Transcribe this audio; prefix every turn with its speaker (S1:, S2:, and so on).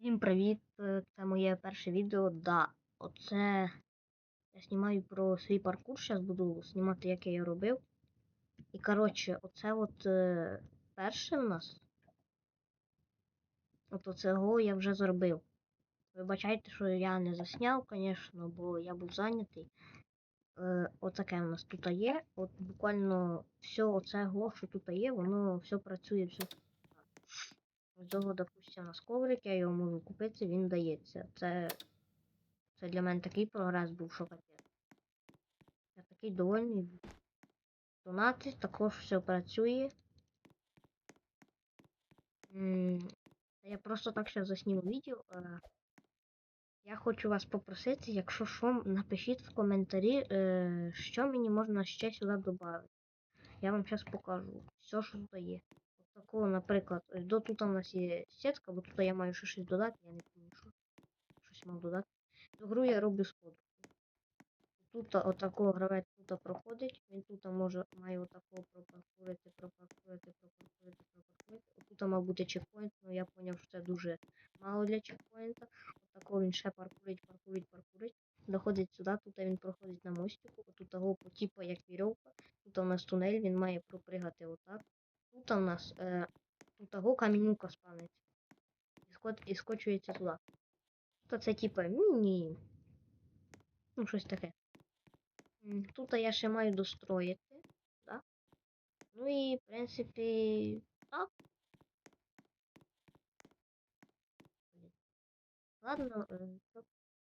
S1: Всім привіт! е, Це моє перше відео. Да, оце я знімаю про свій паркур. Зараз буду знімати, як я його робив. І коротше, оце от е, перше в нас. От оцього я вже зробив. Вибачайте, що я не засняв, звісно, бо я був зайнятий. Е, оцяке в нас тут є. От буквально все оце, що тут є, воно все працює, все Цього, допустимо, на коврик, я його можу купити, він дається. Це, це для мене такий прогрес був, що капець. Я такий довольний. Донати також все працює. Я просто так ще засніму відео. Е, Я хочу вас попросити, якщо що, напишіть в коментарі, е, що мені можна ще сюди додати. Я вам зараз покажу все, що тут є. Такого, наприклад, ось до тут у нас є сітка, бо тут я маю ще щось додати, я не пам'ятаю, що. Щось мав додати. Цю гру я роблю з коду. Тут отакого гравець тут проходить, він тут може має отакого пропаркурити, пропаркурити, пропаркурити, пропаркурити. Тут мав бути чекпоінт, але я зрозумів, що це дуже мало для чекпоінта. Отакого він ще паркурить, паркурить, паркурить. Доходить сюди, тут він проходить на мостику, тут того типу як вірьовка. Тут у нас тунель, він має пропригати отак. Тут у нас е, тут того. І, скот, і скочується туди. Тут це типу міні. Ну, щось таке. Тут я ще маю достроїти. Да? Ну і, в принципі, так. Ладно, що